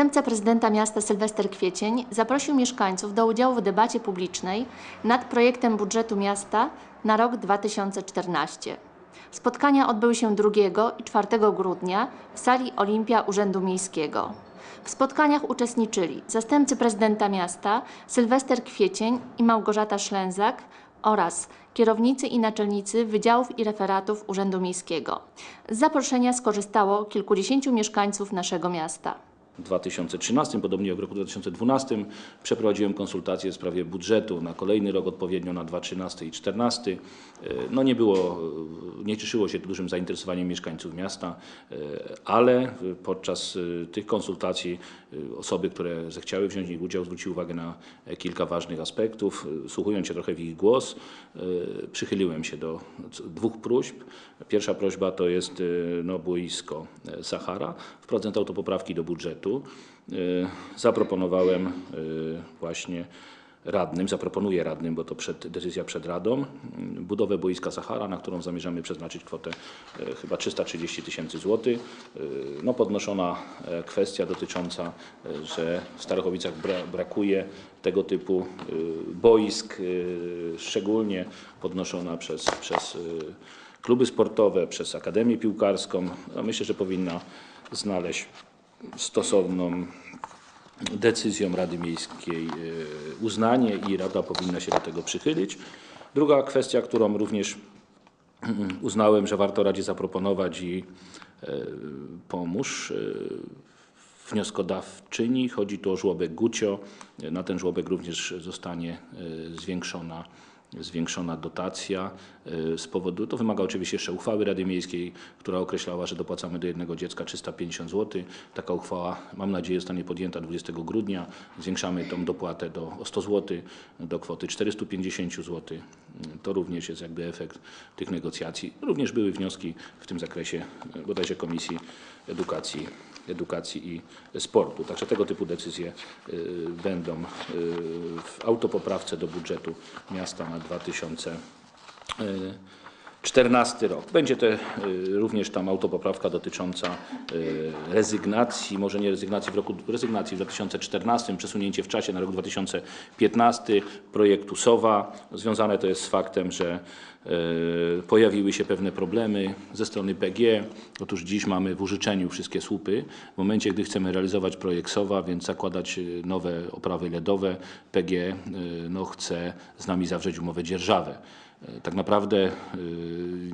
Zastępca prezydenta miasta Sylwester Kwiecień zaprosił mieszkańców do udziału w debacie publicznej nad projektem budżetu miasta na rok 2014. Spotkania odbyły się 2 i 4 grudnia w sali Olimpia Urzędu Miejskiego. W spotkaniach uczestniczyli zastępcy prezydenta miasta Sylwester Kwiecień i Małgorzata Szlęzak oraz kierownicy i naczelnicy wydziałów i referatów Urzędu Miejskiego. Z zaproszenia skorzystało kilkudziesięciu mieszkańców naszego miasta. W 2013, podobnie jak w roku 2012, przeprowadziłem konsultacje w sprawie budżetu na kolejny rok, odpowiednio na 2013 i 2014. No nie było, nie cieszyło się dużym zainteresowaniem mieszkańców miasta, ale podczas tych konsultacji osoby, które zechciały wziąć w nich udział, zwróciły uwagę na kilka ważnych aspektów. Słuchując się trochę w ich głos, przychyliłem się do dwóch próśb. Pierwsza prośba to jest no, boisko Sahara. Wprowadzę autopoprawki do budżetu. Zaproponowałem właśnie radnym, zaproponuję radnym, bo to przed, decyzja przed Radą, budowę boiska Sahara, na którą zamierzamy przeznaczyć kwotę e, chyba 330 tysięcy złotych. E, No podnoszona e, kwestia dotycząca, e, że w Starachowicach bra, brakuje tego typu e, boisk, e, szczególnie podnoszona przez, przez e, kluby sportowe, przez Akademię Piłkarską. No myślę, że powinna znaleźć stosowną decyzją Rady Miejskiej e, uznanie i Rada powinna się do tego przychylić. Druga kwestia, którą również uznałem, że warto Radzie zaproponować i e, pomóż e, wnioskodawczyni. Chodzi tu o żłobek Gucio. Na ten żłobek również zostanie zwiększona zwiększona dotacja e, z powodu, to wymaga oczywiście jeszcze uchwały Rady Miejskiej, która określała, że dopłacamy do jednego dziecka 350 zł. Taka uchwała, mam nadzieję, zostanie podjęta 20 grudnia. Zwiększamy tą dopłatę do, o 100 zł, do kwoty 450 zł. To również jest jakby efekt tych negocjacji. Również były wnioski w tym zakresie e, bodajże Komisji Edukacji edukacji i sportu. Także tego typu decyzje y, będą y, w autopoprawce do budżetu miasta na 2014 rok. Będzie to y, również tam autopoprawka dotycząca y, rezygnacji, może nie rezygnacji w roku rezygnacji w 2014, przesunięcie w czasie na rok 2015 projektu SOWA. Związane to jest z faktem, że y, pojawiły się pewne problemy ze strony PG. Otóż dziś mamy w użyczeniu wszystkie słupy. W momencie, gdy chcemy realizować projekt SOWA, więc zakładać nowe oprawy LEDowe, PG no, chce z nami zawrzeć umowę dzierżawę. E, Tak naprawdę y,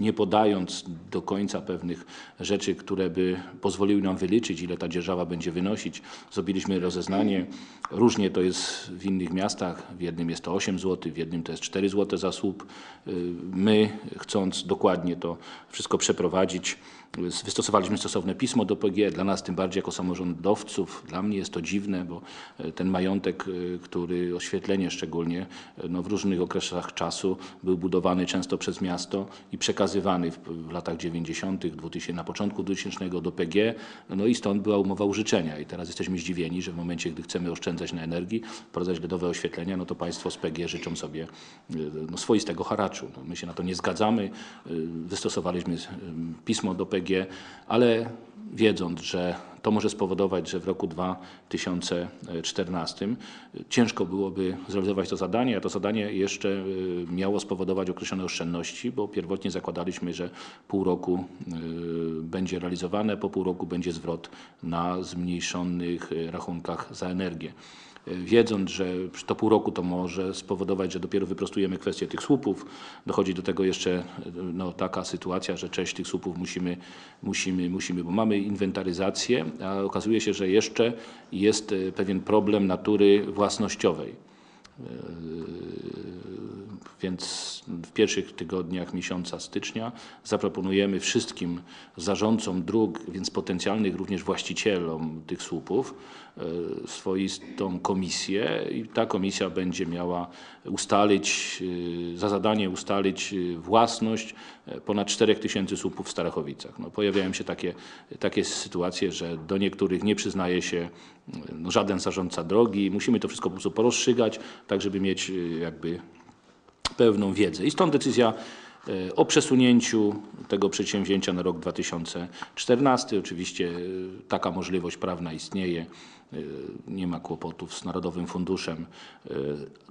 nie podając do końca pewnych rzeczy, które by pozwoliły nam wyliczyć, ile ta dzierżawa będzie wynosić, zrobiliśmy rozeznanie. Różnie to jest w innych miastach. W jednym jest to 8 zł, w jednym to jest 4 zł za słup. Y, My, chcąc dokładnie to wszystko przeprowadzić, Wystosowaliśmy stosowne pismo do PG. Dla nas, tym bardziej jako samorządowców, dla mnie jest to dziwne, bo e, ten majątek, e, który oświetlenie szczególnie e, no, w różnych okresach czasu był budowany często przez miasto i przekazywany w, w latach 90., 2000, na początku 2000 do PG. No i stąd była umowa użyczenia. I teraz jesteśmy zdziwieni, że w momencie, gdy chcemy oszczędzać na energii, wprowadzać LEDowe oświetlenia, no to państwo z PG życzą sobie no, swoistego haraczu. No, my się na to nie zgadzamy. Wystosowaliśmy pismo do PG, ale wiedząc, że to może spowodować, że w roku 2014 ciężko byłoby zrealizować to zadanie, a to zadanie jeszcze y, miało spowodować określone oszczędności, bo pierwotnie zakładaliśmy, że pół roku y, będzie realizowane, po pół roku będzie zwrot na zmniejszonych y, rachunkach za energię wiedząc, że to pół roku to może spowodować, że dopiero wyprostujemy kwestię tych słupów. Dochodzi do tego jeszcze no, taka sytuacja, że część tych słupów musimy, musimy, musimy, bo mamy inwentaryzację, a okazuje się, że jeszcze jest pewien problem natury własnościowej. Więc w pierwszych tygodniach miesiąca stycznia zaproponujemy wszystkim zarządcom dróg, więc potencjalnych również właścicielom tych słupów, e, swoistą komisję i ta komisja będzie miała ustalić, e, za zadanie ustalić e, własność ponad 4 tysięcy słupów w Starachowicach. No, pojawiają się takie, takie sytuacje, że do niektórych nie przyznaje się no, żaden zarządca drogi. Musimy to wszystko po prostu porozstrzygać, tak żeby mieć jakby pewną wiedzę. I stąd decyzja o przesunięciu tego przedsięwzięcia na rok 2014. Oczywiście e, taka możliwość prawna istnieje. E, Nie ma kłopotów z Narodowym Funduszem.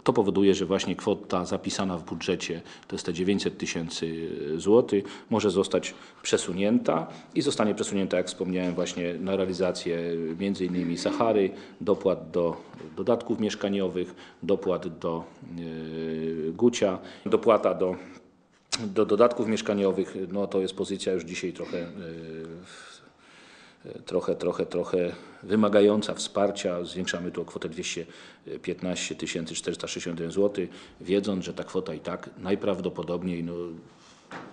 To powoduje, że właśnie kwota zapisana w budżecie, to jest te 900 tysięcy złotych, może zostać przesunięta i zostanie przesunięta, jak wspomniałem, właśnie na realizację innymi Sahary, dopłat do dodatków mieszkaniowych, dopłat do Gucia, dopłata do do dodatków mieszkaniowych, no to jest pozycja już dzisiaj trochę, e, w- trochę, trochę, trochę wymagająca wsparcia. Zwiększamy tu o kwotę 215 461 zł, wiedząc, że ta kwota i tak najprawdopodobniej, no,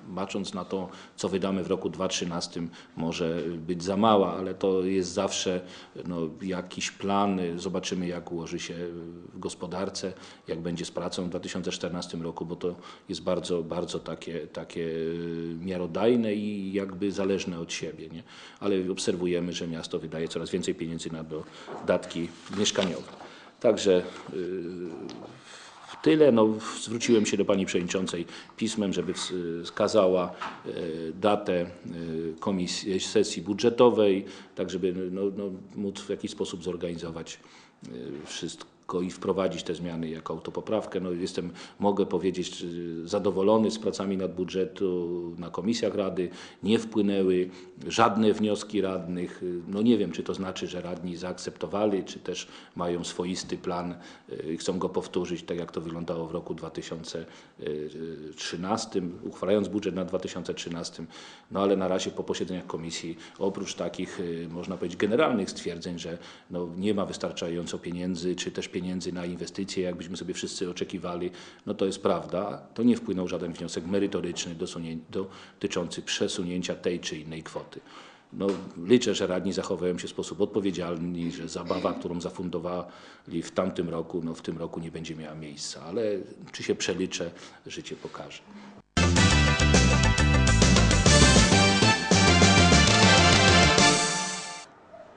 bacząc na to, co wydamy w roku 2013, może być za mała, ale to jest zawsze no, jakiś plan. Zobaczymy, jak ułoży się w gospodarce, jak będzie z pracą w 2014 roku, bo to jest bardzo, bardzo takie, takie miarodajne i jakby zależne od siebie. Nie? Ale obserwujemy, że miasto wydaje coraz więcej pieniędzy na dodatki mieszkaniowe. Także w tyle. No, zwróciłem się do pani przewodniczącej pismem, żeby ws- wskazała e, datę e, komisji, sesji budżetowej, tak żeby no, no, móc w jakiś sposób zorganizować e, wszystko i wprowadzić te zmiany jako autopoprawkę. No, jestem, mogę powiedzieć, e, zadowolony z pracami nad budżetu na komisjach Rady. Nie wpłynęły żadne wnioski radnych. No nie wiem, czy to znaczy, że radni zaakceptowali, czy też mają swoisty plan e, i chcą go powtórzyć, tak jak to wyglądało w roku 2013, uchwalając budżet na 2013. No ale na razie po posiedzeniach komisji, oprócz takich, można powiedzieć, generalnych stwierdzeń, że no, nie ma wystarczająco pieniędzy, czy też pieniędzy na inwestycje, jakbyśmy sobie wszyscy oczekiwali, no to jest prawda. To nie wpłynął żaden wniosek merytoryczny dotyczący przesunięcia tej czy innej kwoty. No, liczę, że radni zachowują się w sposób odpowiedzialny, że zabawa, którą zafundowali w tamtym roku, no w tym roku nie będzie miała miejsca, ale czy się przeliczę, życie pokaże.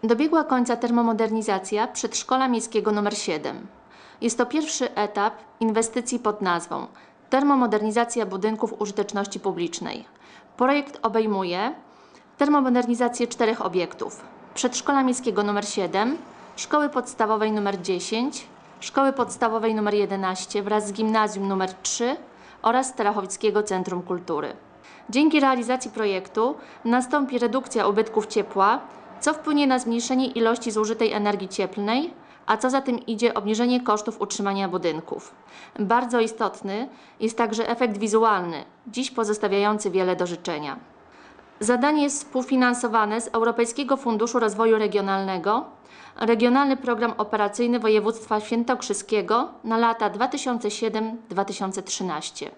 Dobiegła końca termomodernizacja przedszkola miejskiego nr 7. Jest to pierwszy etap inwestycji pod nazwą Termomodernizacja budynków użyteczności publicznej. Projekt obejmuje termomodernizację czterech obiektów: przedszkola miejskiego nr 7, szkoły podstawowej nr 10, szkoły podstawowej nr 11 wraz z gimnazjum nr 3 oraz Starachowickiego Centrum Kultury. Dzięki realizacji projektu nastąpi redukcja ubytków ciepła, co wpłynie na zmniejszenie ilości zużytej energii cieplnej, a co za tym idzie obniżenie kosztów utrzymania budynków. Bardzo istotny jest także efekt wizualny, dziś pozostawiający wiele do życzenia. Zadanie jest współfinansowane z Europejskiego Funduszu Rozwoju Regionalnego, Regionalny Program Operacyjny Województwa Świętokrzyskiego na lata 2007-2013.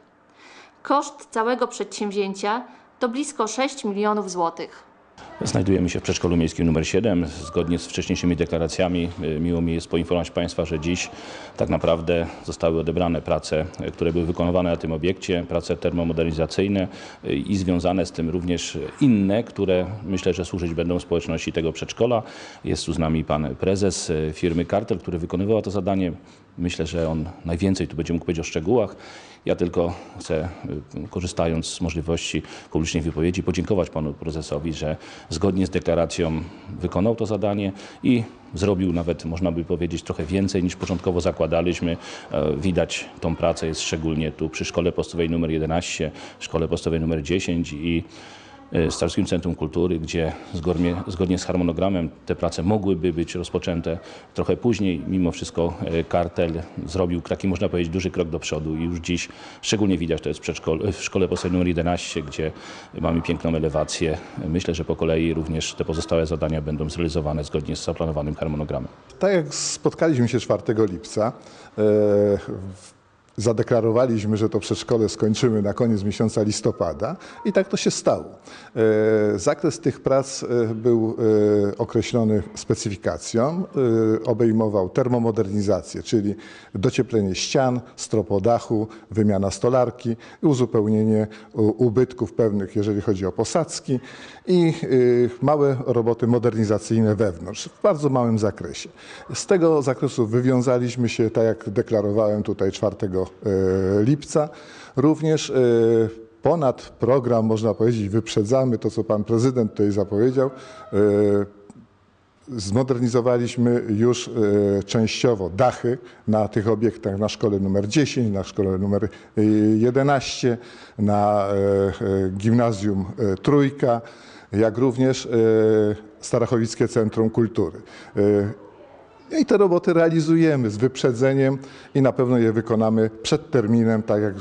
Koszt całego przedsięwzięcia to blisko 6 milionów złotych. Znajdujemy się w przedszkolu miejskim nr 7. Zgodnie z wcześniejszymi deklaracjami y, miło mi jest poinformować Państwa, że dziś tak naprawdę zostały odebrane prace, y, które były wykonywane na tym obiekcie, prace termomodernizacyjne y, i związane z tym również inne, które myślę, że służyć będą społeczności tego przedszkola. Jest tu z nami pan prezes firmy Kartel, który wykonywał to zadanie. Myślę, że on najwięcej tu będzie mógł powiedzieć o szczegółach. Ja tylko chcę, y, korzystając z możliwości publicznej wypowiedzi, podziękować panu prezesowi, że zgodnie z deklaracją wykonał to zadanie i zrobił nawet, można by powiedzieć, trochę więcej niż początkowo zakładaliśmy. E, Widać tą pracę jest szczególnie tu przy szkole podstawowej nr 11, szkole podstawowej nr 10 i Starskim Centrum Kultury, gdzie zgodnie, zgodnie z harmonogramem te prace mogłyby być rozpoczęte trochę później. Mimo wszystko e, kartel zrobił taki, można powiedzieć, duży krok do przodu i już dziś szczególnie widać to jest w, szkole podstawowej nr 11, gdzie mamy piękną elewację. Myślę, że po kolei również te pozostałe zadania będą zrealizowane zgodnie z zaplanowanym harmonogramem. Tak jak spotkaliśmy się 4 lipca, w- zadeklarowaliśmy, że to przedszkole skończymy na koniec miesiąca listopada i tak to się stało. E, Zakres tych prac e, był e, określony specyfikacją, obejmował termomodernizację, czyli docieplenie ścian, stropodachu, wymiana stolarki, uzupełnienie ubytków pewnych, jeżeli chodzi o posadzki i małe roboty modernizacyjne wewnątrz, w bardzo małym zakresie. Z tego zakresu wywiązaliśmy się, tak jak deklarowałem tutaj 4 y, lipca. Również y, ponad program, można powiedzieć, wyprzedzamy to, co pan prezydent tutaj zapowiedział. E, Zmodernizowaliśmy już e, częściowo dachy na tych obiektach na szkole numer 10, na szkole numer e, 11, na e, e, gimnazjum e, Trójka, jak również e, Starachowickie Centrum Kultury. E, I te roboty realizujemy z wyprzedzeniem i na pewno je wykonamy przed terminem, tak jak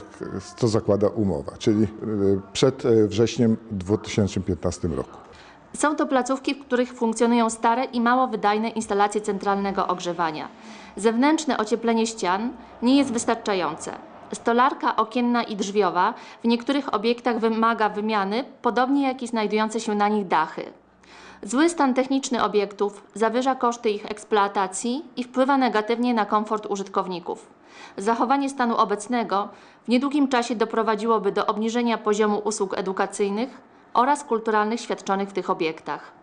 to zakłada umowa, czyli e, przed e, wrześniem 2015 roku. Są to placówki, w których funkcjonują stare i mało wydajne instalacje centralnego ogrzewania. Zewnętrzne ocieplenie ścian nie jest wystarczające. Stolarka okienna i drzwiowa w niektórych obiektach wymaga wymiany, podobnie jak i znajdujące się na nich dachy. Zły stan techniczny obiektów zawyża koszty ich eksploatacji i wpływa negatywnie na komfort użytkowników. Zachowanie stanu obecnego w niedługim czasie doprowadziłoby do obniżenia poziomu usług edukacyjnych oraz kulturalnych świadczonych w tych obiektach.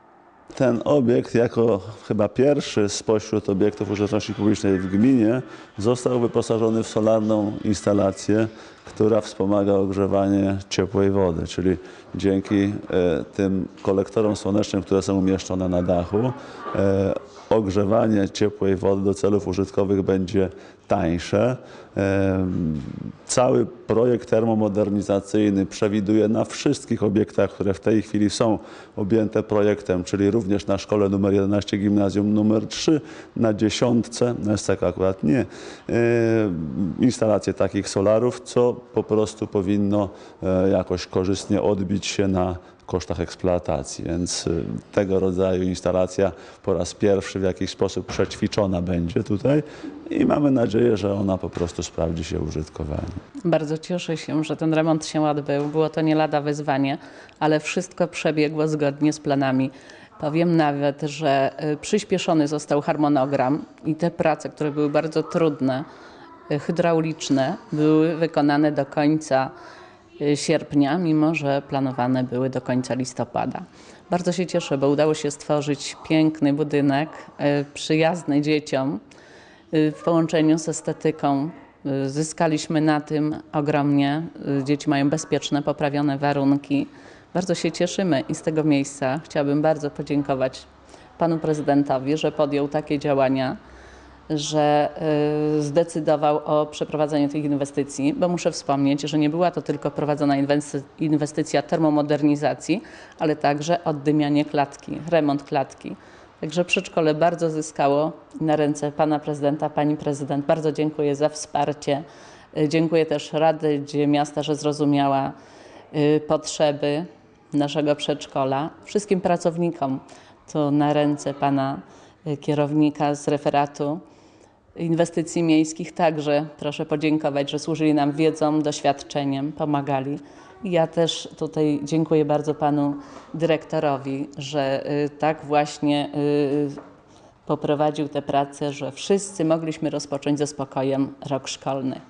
Ten obiekt, jako chyba pierwszy spośród obiektów użyteczności publicznej w gminie, został wyposażony w solarną instalację, która wspomaga ogrzewanie ciepłej wody, czyli dzięki e, tym kolektorom słonecznym, które są umieszczone na dachu, e, ogrzewanie ciepłej wody do celów użytkowych będzie tańsze. Cały projekt termomodernizacyjny przewiduje na wszystkich obiektach, które w tej chwili są objęte projektem, czyli również na szkole nr 11 gimnazjum nr 3, na dziesiątce, na SCK akurat nie, instalacje takich solarów, co po prostu powinno e, jakoś korzystnie odbić się na kosztach eksploatacji, więc y, tego rodzaju instalacja po raz pierwszy w jakiś sposób przećwiczona będzie tutaj i mamy nadzieję, że ona po prostu sprawdzi się użytkowaniu. Bardzo cieszę się, że ten remont się odbył. Było to nie lada wyzwanie, ale wszystko przebiegło zgodnie z planami. Powiem nawet, że y, przyspieszony został harmonogram i te prace, które były bardzo trudne, y, hydrauliczne, były wykonane do końca sierpnia, mimo że planowane były do końca listopada. Bardzo się cieszę, bo udało się stworzyć piękny budynek, y, przyjazny dzieciom, y, w połączeniu z estetyką. y, Zyskaliśmy na tym ogromnie. Dzieci mają bezpieczne, poprawione warunki. Bardzo się cieszymy i z tego miejsca chciałabym bardzo podziękować panu prezydentowi, że podjął takie działania, że y, zdecydował o przeprowadzeniu tych inwestycji, bo muszę wspomnieć, że nie była to tylko prowadzona inwesty- inwestycja termomodernizacji, ale także oddymianie klatki, remont klatki. Także przedszkole bardzo zyskało na ręce pana prezydenta, pani prezydent. Bardzo dziękuję za wsparcie. Y, Dziękuję też Radzie Miasta, że zrozumiała y, potrzeby naszego przedszkola. Wszystkim pracownikom to na ręce pana kierownika z referatu inwestycji miejskich także proszę podziękować, że służyli nam wiedzą, doświadczeniem, pomagali. Ja też tutaj dziękuję bardzo panu dyrektorowi, że y, tak właśnie y, poprowadził te prace, że wszyscy mogliśmy rozpocząć ze spokojem rok szkolny.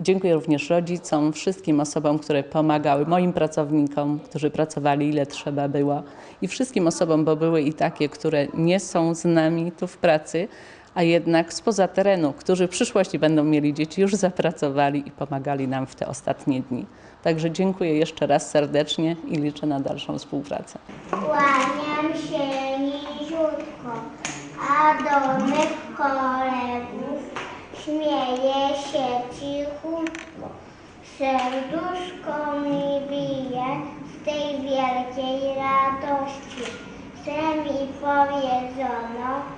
Dziękuję również rodzicom, wszystkim osobom, które pomagały, moim pracownikom, którzy pracowali ile trzeba było i wszystkim osobom, bo były i takie, które nie są z nami tu w pracy, a jednak spoza terenu, którzy w przyszłości będą mieli dzieci, już zapracowali i pomagali nam w te ostatnie dni. Także dziękuję jeszcze raz serdecznie i liczę na dalszą współpracę. Kłaniam się niziutko, a do mych kolegów śmieje się cichutko. Serduszko mi bije z tej wielkiej radości. Chce mi powiedzono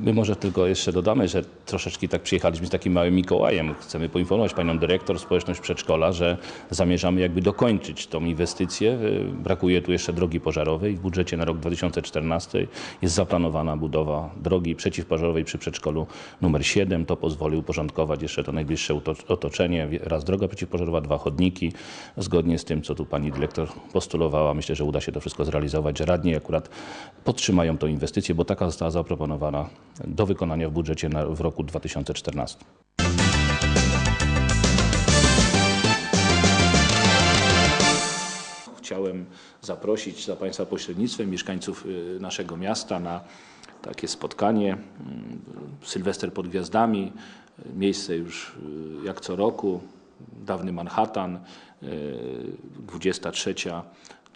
My może tylko jeszcze dodamy, że troszeczkę tak przyjechaliśmy z takim małym Mikołajem. Chcemy poinformować panią dyrektor, społeczność przedszkola, że zamierzamy jakby dokończyć tą inwestycję. Y, Brakuje tu jeszcze drogi pożarowej. W budżecie na rok 2014 jest zaplanowana budowa drogi przeciwpożarowej przy przedszkolu numer 7. To pozwoli uporządkować jeszcze to najbliższe otoczenie. Raz droga przeciwpożarowa, dwa chodniki. Zgodnie z tym, co tu pani dyrektor postulowała, myślę, że uda się to wszystko zrealizować, radni akurat podtrzymają tą inwestycję, bo taka została zaproponowana do wykonania w budżecie na, w roku 2014. chciałem zaprosić za Państwa pośrednictwem mieszkańców y, naszego miasta na takie spotkanie. mm, Sylwester pod gwiazdami, y, miejsce już y, jak co roku, dawny Manhattan, y, 23.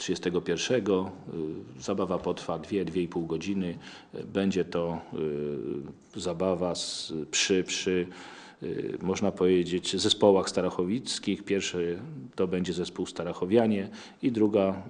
31. y, Zabawa potrwa 2-2,5 godziny. Y, Będzie to y, zabawa z, przy, przy można powiedzieć, zespołach starachowickich. Pierwszy to będzie zespół Starachowianie i druga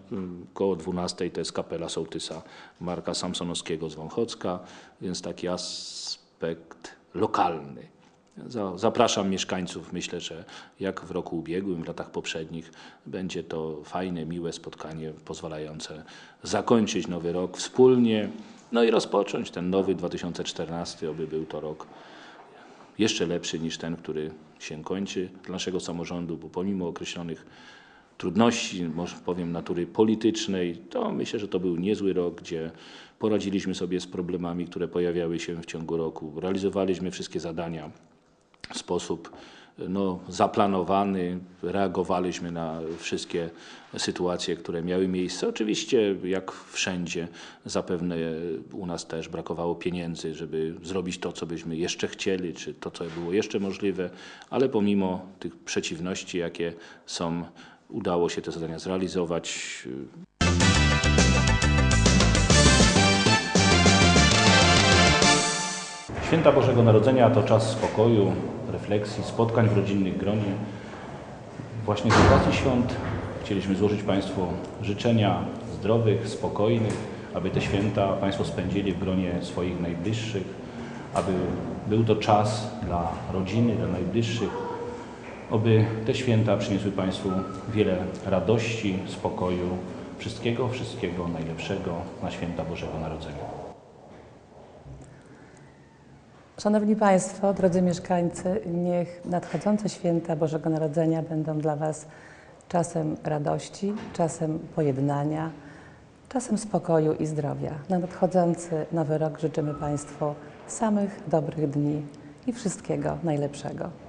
koło 12 to jest kapela sołtysa Marka Samsonowskiego z Wąchocka, więc taki aspekt lokalny. Za- Zapraszam mieszkańców. Myślę, że jak w roku ubiegłym, w latach poprzednich, będzie to fajne, miłe spotkanie pozwalające zakończyć nowy rok wspólnie, no i rozpocząć ten nowy 2014, oby był to rok jeszcze lepszy niż ten, który się kończy dla naszego samorządu, bo pomimo określonych trudności, może powiem natury politycznej, to myślę, że to był niezły rok, gdzie poradziliśmy sobie z problemami, które pojawiały się w ciągu roku. Realizowaliśmy wszystkie zadania sposób no, zaplanowany, reagowaliśmy na wszystkie sytuacje, które miały miejsce. Oczywiście, jak wszędzie, zapewne u nas też brakowało pieniędzy, żeby zrobić to, co byśmy jeszcze chcieli, czy to, co było jeszcze możliwe, ale pomimo tych przeciwności, jakie są, udało się te zadania zrealizować. Święta Bożego Narodzenia to czas spokoju, refleksji, spotkań w rodzinnych gronie. Właśnie z okazji świąt chcieliśmy złożyć Państwu życzenia zdrowych, spokojnych, aby te święta Państwo spędzili w gronie swoich najbliższych, aby był to czas dla rodziny, dla najbliższych, aby te święta przyniosły Państwu wiele radości, spokoju, wszystkiego, wszystkiego najlepszego na święta Bożego Narodzenia. Szanowni Państwo, drodzy mieszkańcy, niech nadchodzące święta Bożego Narodzenia będą dla Was czasem radości, czasem pojednania, czasem spokoju i zdrowia. Na nadchodzący nowy rok życzymy Państwu samych dobrych dni i wszystkiego najlepszego.